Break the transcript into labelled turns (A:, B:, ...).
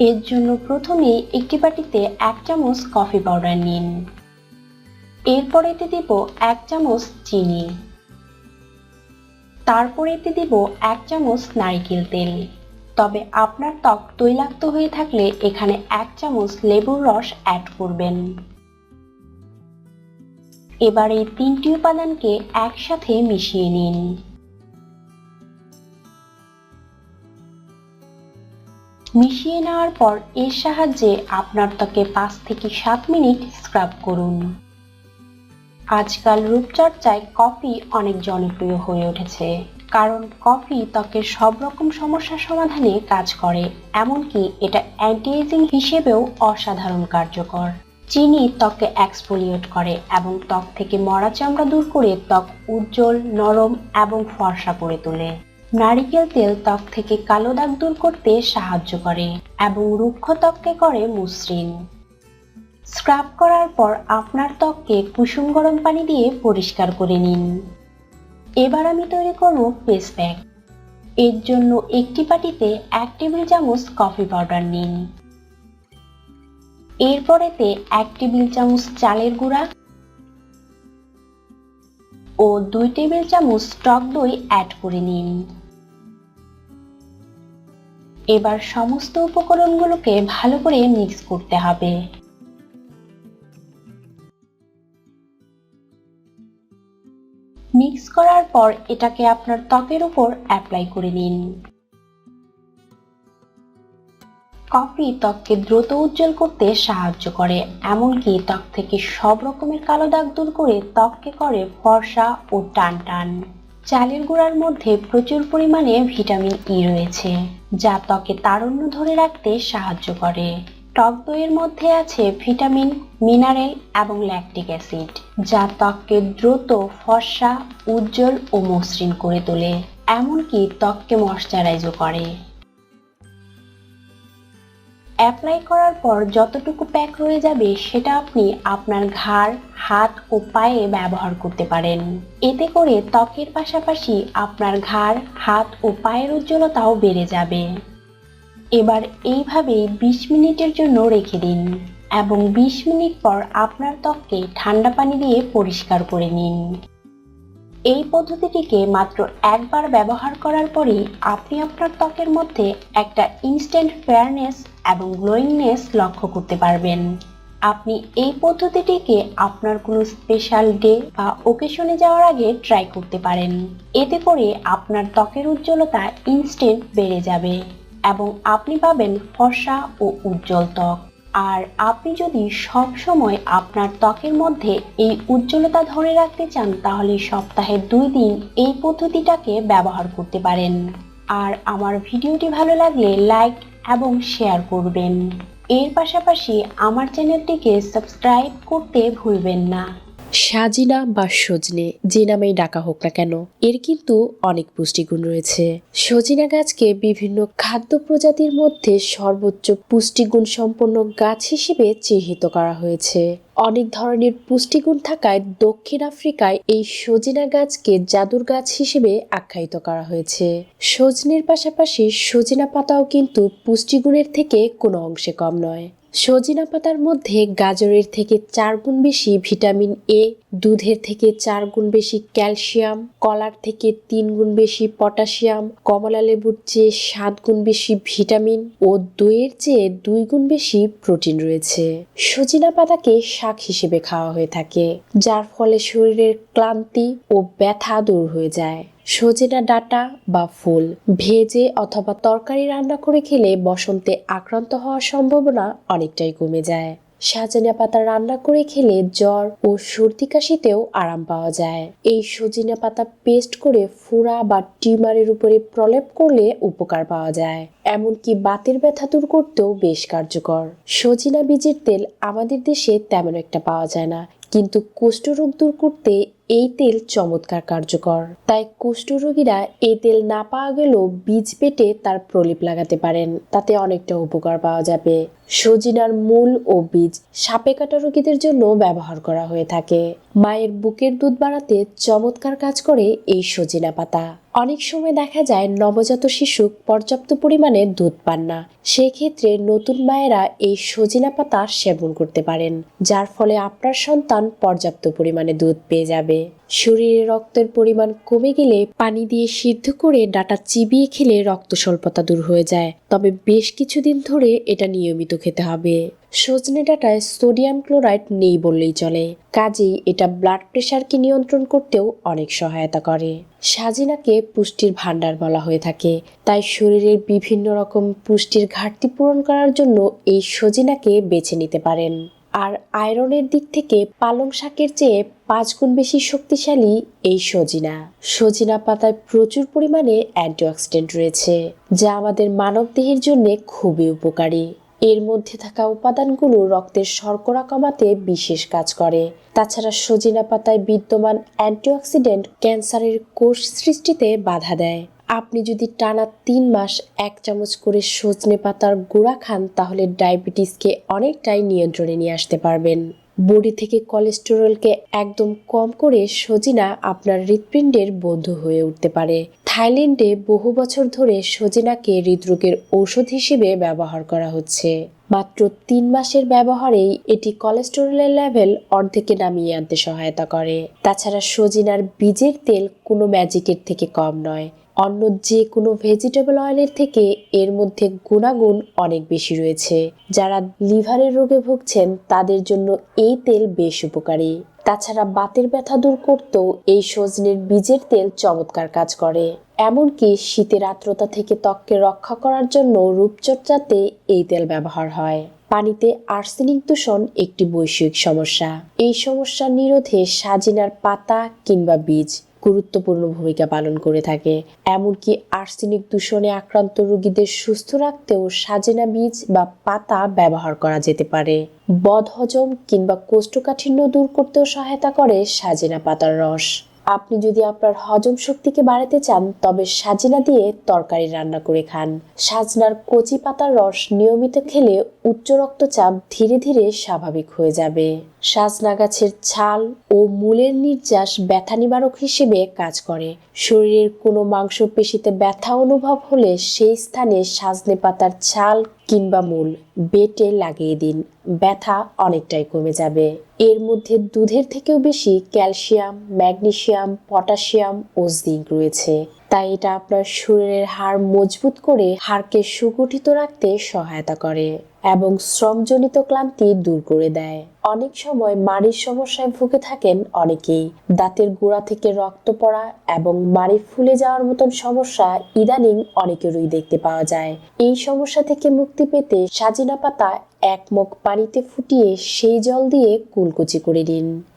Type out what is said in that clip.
A: এর জন্য প্রথমে একটি বাটিতে এক চামচ কফি পাউডার নিন। এরপর এতে দিব এক চামচ চিনি। তারপর এতে দিব এক চামচ নারকেল তেল। তবে আপনার ত্বক তৈলাক্ত হয়ে থাকলে এখানে এক চামচ লেবুর রস অ্যাড করবেন। এবার এই তিনটি উপাদানকে একসাথে মিশিয়ে নিন। মিশিয়ে নেওয়ার পর এর সাহায্যে আপনার ত্বকে পাঁচ থেকে সাত মিনিট স্ক্রাব করুন। আজকাল রূপচর্চায় কফি অনেক জনপ্রিয় হয়ে উঠেছে, কারণ কফি ত্বকের সব রকম সমস্যার সমাধানে কাজ করে, এমনকি এটা অ্যান্টি এজিং হিসেবেও অসাধারণ কার্যকর। চিনি ত্বককে এক্সফোলিয়েট করে এবং ত্বক থেকে মরা চামড়া দূর করে ত্বক উজ্জ্বল, নরম এবং ফর্সা করে তোলে। নারিকেল তেল ত্বক থেকে কালো দাগ দূর করতে সাহায্য করে এবং রুক্ষ ত্বককে করে মসৃণ। স্ক্রাব করার পর আপনার ত্বককে কুসুম গরম পানি দিয়ে পরিষ্কার করে নিন। এবার আমি তৈরি করব ফেস প্যাক এর জন্য একটি বাটিতে এক টেবিল চামচ কফি পাউডার নিন। এরপর এতে এক টেবিল চামচ চালের গুঁড়া ও দুই টেবিল চামচ টক দই অ্যাড করে নিন। এবার সমস্ত উপকরণগুলোকে ভালো করে মিক্স করতে হবে। মিক্স করার পর এটাকে আপনার ত্বকের উপর অ্যাপ্লাই করে নিন। কফি ত্বককে দ্রুত উজ্জ্বল করতে সাহায্য করে, এমনকি ত্বক থেকে সব রকমের কালো দাগ দূর করে ত্বককে করে ফর্সা ও টান টান চালের গুঁড়ার মধ্যে প্রচুর পরিমাণে ভিটামিন ই রয়েছে, যা ত্বকে তারুণ্য ধরে রাখতে সাহায্য করে। টক দইয়ের মধ্যে আছে ভিটামিন, মিনারেল এবং ল্যাকটিক অ্যাসিড, যা ত্বককে দ্রুত ফর্সা, উজ্জ্বল ও মসৃণ করে তোলে, এমনকি ত্বককে ময়শ্চারাইজও করে। অ্যাপ্লাই করার পর যতটুকু প্যাক রয়ে যাবে, সেটা আপনি আপনার ঘাড়, হাত ও পায়ে ব্যবহার করতে পারেন। এতে করে ত্বকের পাশাপাশি আপনার ঘাড়, হাত ও পায়ের উজ্জ্বলতাও বেড়ে যাবে। এবার এইভাবে ২০ মিনিটের জন্য রেখে দিন এবং ২০ মিনিট পর আপনার ত্বককে ঠান্ডা পানি দিয়ে পরিষ্কার করে নিন। এই পদ্ধতিটিকে মাত্র একবার ব্যবহার করার পরেই আপনি আপনার ত্বকের মধ্যে একটা ইনস্ট্যান্ট ফেয়ারনেস এবং গ্লোয়িংনেস লক্ষ্য করতে পারবেন। আপনি এই পদ্ধতিটিকে আপনার কোনো স্পেশাল ডে বা ওকেশনে যাওয়ার আগে ট্রাই করতে পারেন। এতে করে আপনার ত্বকের উজ্জ্বলতা ইনস্ট্যান্ট বেড়ে যাবে এবং আপনি পাবেন ফর্সা ও উজ্জ্বল ত্বক। আর আপনি যদি সব সময় আপনার ত্বকের মধ্যে এই উজ্জ্বলতা ধরে রাখতে চান, তাহলে সপ্তাহে দুই দিন এই পদ্ধতিটাকে ব্যবহার করতে পারেন। আর আমার ভিডিওটি ভালো লাগলে লাইক এবং শেয়ার করবেন। এর পাশাপাশি আমার চ্যানেলটিকে সাবস্ক্রাইব করতে ভুলবেন না।
B: সাজিনা বা সজনে, যে নামেই ডাকা হোক না কেন, এর কিন্তু অনেক পুষ্টিগুণ রয়েছে। সজিনা গাছকে বিভিন্ন খাদ্য প্রজাতির মধ্যে সর্বোচ্চ পুষ্টিগুণ সম্পন্ন গাছ হিসেবে চিহ্নিত করা হয়েছে। অনেক ধরনের পুষ্টিগুণ থাকায় দক্ষিণ আফ্রিকায় এই সজিনা গাছকে জাদুর গাছ হিসেবে আখ্যায়িত করা হয়েছে। সজনের পাশাপাশি সজিনা পাতাও কিন্তু পুষ্টিগুণের থেকে কোনো অংশে কম নয়। সজিনা পাতার মধ্যে গাজরের থেকে চার গুণ বেশি ভিটামিন এ দুধের থেকে চার গুণ বেশি ক্যালসিয়াম, কলার থেকে তিন গুণ বেশি পটাশিয়াম, কমলা লেবুর চেয়ে সাত গুণ বেশি ভিটামিন ও দইয়ের চেয়ে দুই গুণ বেশি প্রোটিন রয়েছে। সজিনা পাতাকে শাক হিসেবে খাওয়া হয়ে থাকে, যার ফলে শরীরের ক্লান্তি ও ব্যথা দূর হয়ে যায়। সজেনা ডাটা বা ফুল ভেজে অথবা তরকারি রান্না করে খেলে বসন্তে আক্রান্ত হওয়ার সম্ভাবনা অনেকটাই কমে যায়। সাজনা পাতা রান্না করে খেলে জ্বর ও সর্দি কাশিতেও আরাম পাওয়া যায়। এই সজিনা পাতা পেস্ট করে ফোড়া বা টিউমারের উপরে প্রলেপ করলে উপকার পাওয়া যায়। এমনকি বাতের ব্যথা দূর করতেও বেশ কার্যকর। সজিনা বীজের তেল আমাদের দেশে তেমন একটা পাওয়া যায় না। কিন্তু কুষ্ঠরোগ দূর করতে এই তেল চমৎকার কার্যকর। তাই কুষ্ঠরোগীরা এই তেল না পাওয়া গেলেও বীজ পেটে তার প্রলিপ লাগাতে পারেন। তাতে অনেকটা উপকার পাওয়া যাবে। সজিনার মূল ও বীজ সাপে কাটা রোগীদের জন্য ব্যবহার করা হয়ে থাকে। মায়ের বুকের দুধ বাড়াতে চমৎকার কাজ করে এই সজিনা পাতা। অনেক সময় দেখা যায় নবজাত শিশু পর্যাপ্ত পরিমাণে দুধ পান না। সেক্ষেত্রে নতুন মায়েরা এই সজিনা পাতা সেবন করতে পারেন, যার ফলে আপনার সন্তান পর্যাপ্ত পরিমাণে দুধ পেয়ে যাবে। শরীরে রক্তের পরিমাণ কমে গেলে পানি দিয়ে সিদ্ধ করে ডাটা চিবিয়ে খেলে রক্ত স্বল্পতা দূর হয়ে যায়। তবে বেশ কিছুদিন ধরে এটা নিয়মিত খেতে হবে। সজনে ডাটায় সোডিয়াম ক্লোরাইড নেই বললেই চলে। কাজেই এটা ব্লাড প্রেশারকে নিয়ন্ত্রণ করতেও অনেক সহায়তা করে। সাজিনাকে পুষ্টির ভাণ্ডার বলা হয়ে থাকে। তাই শরীরের বিভিন্ন রকম পুষ্টির ঘাটতি পূরণ করার জন্য এই সজিনাকে বেছে নিতে পারেন। আর আয়রনের দিক থেকে পালং শাকের চেয়ে পাঁচ গুণ বেশি শক্তিশালী এই সজিনা। সজিনা পাতায় প্রচুর পরিমাণে অ্যান্টিঅক্সিডেন্ট রয়েছে, যা আমাদের মানবদেহের জন্য খুবই উপকারী। এর মধ্যে থাকা উপাদানগুলো রক্তের শর্করা কমাতে বিশেষ কাজ করে। তাছাড়া সজিনা পাতায় বিদ্যমান অ্যান্টিঅক্সিডেন্ট ক্যান্সারের কোষ সৃষ্টিতে বাধা দেয়। আপনি যদি টানা তিন মাস এক চামচ করে সজনে পাতার গুঁড়া খান, তাহলে ডায়াবেটিসকে অনেকটাই নিয়ন্ত্রণে নিয়ে আসতে পারবেন। বডি থেকে কোলেস্টেরলকে একদম কম করে সজিনা আপনার হৃৎপিণ্ডের বন্ধু হয়ে উঠতে পারে। থাইল্যান্ডে বহু বছর ধরে সজিনাকে হৃদরোগের ঔষধ হিসেবে ব্যবহার করা হচ্ছে। মাত্র তিন মাসের ব্যবহারেই এটি কোলেস্টেরলের লেভেল অর্ধেকে নামিয়ে আনতে সহায়তা করে। তাছাড়া সজিনার বীজের তেল কোনো ম্যাজিকের থেকে কম নয়। অন্য যে কোনো ভেজিটেবল অয়েলের থেকে এর মধ্যে গুণাগুণ অনেক বেশি রয়েছে। যারা লিভারের রোগে ভুগছেন, তাদের জন্য এই তেল বেশ উপকারী। তাছাড়া বাতের ব্যথা দূর করতেও এই সজনের বীজের তেল চমৎকার কাজ করে। এমনকি শীতের আর্দ্রতা থেকে ত্বককে রক্ষা করার জন্য রূপচর্চাতে এই তেল ব্যবহার হয়। পানিতে আর্সেনিক দূষণ একটি বৈশ্বিক সমস্যা। এই সমস্যা নিরোধে সাজিনার পাতা কিংবা বীজ গুরুত্বপূর্ণ ভূমিকা পালন করে থাকে। এমনকি আর্সেনিক দূষণে আক্রান্ত রোগীদের সুস্থ রাখতেও সাজেনা বীজ বা পাতা ব্যবহার করা যেতে পারে। বদহজম কিংবা কোষ্ঠকাঠিন্য দূর করতেও সহায়তা করে সাজেনা পাতার রস। আপনি যদি আপনার হজম শক্তিকে বাড়াতে চান, তবে সাজনা দিয়ে তরকারি রান্না করে খান। সাজনার কচি পাতার রস নিয়মিত খেলে উচ্চ রক্তচাপ ধীরে ধীরে স্বাভাবিক হয়ে যাবে। সাজনা গাছের ছাল ও মূলের নির্যাস ব্যথা নিবারক হিসেবে কাজ করে। শরীরের কোনো মাংসপেশিতে ব্যথা অনুভব হলে সেই স্থানে সাজনে পাতার ছাল কিংবা মূল বেটে লাগিয়ে দিন। ব্যথা অনেকটাই কমে যাবে। এর মধ্যে দুধের থেকেও বেশি ক্যালসিয়াম, ম্যাগনেসিয়াম পটাশিয়াম ও জিঙ্ক রয়েছে। তাই এটা আপনার শরীরের হাড় মজবুত করে হাড়কে সুগঠিত রাখতে সহায়তা করে এবং শ্রমজনিত ক্লান্তি দূর করে দেয়। অনেক সময় মাড়ির সমস্যায় ভুগে থাকেন অনেকেই। দাঁতের গোড়া থেকে রক্ত পড়া এবং মাড়ি ফুলে যাওয়ার মতন সমস্যা ইদানিং অনেকেরই দেখতে পাওয়া যায়। এই সমস্যা থেকে মুক্তি পেতে সাজিনা পাতা এক মগ পানিতে ফুটিয়ে সেই জল দিয়ে কুলকুচি করে নিন।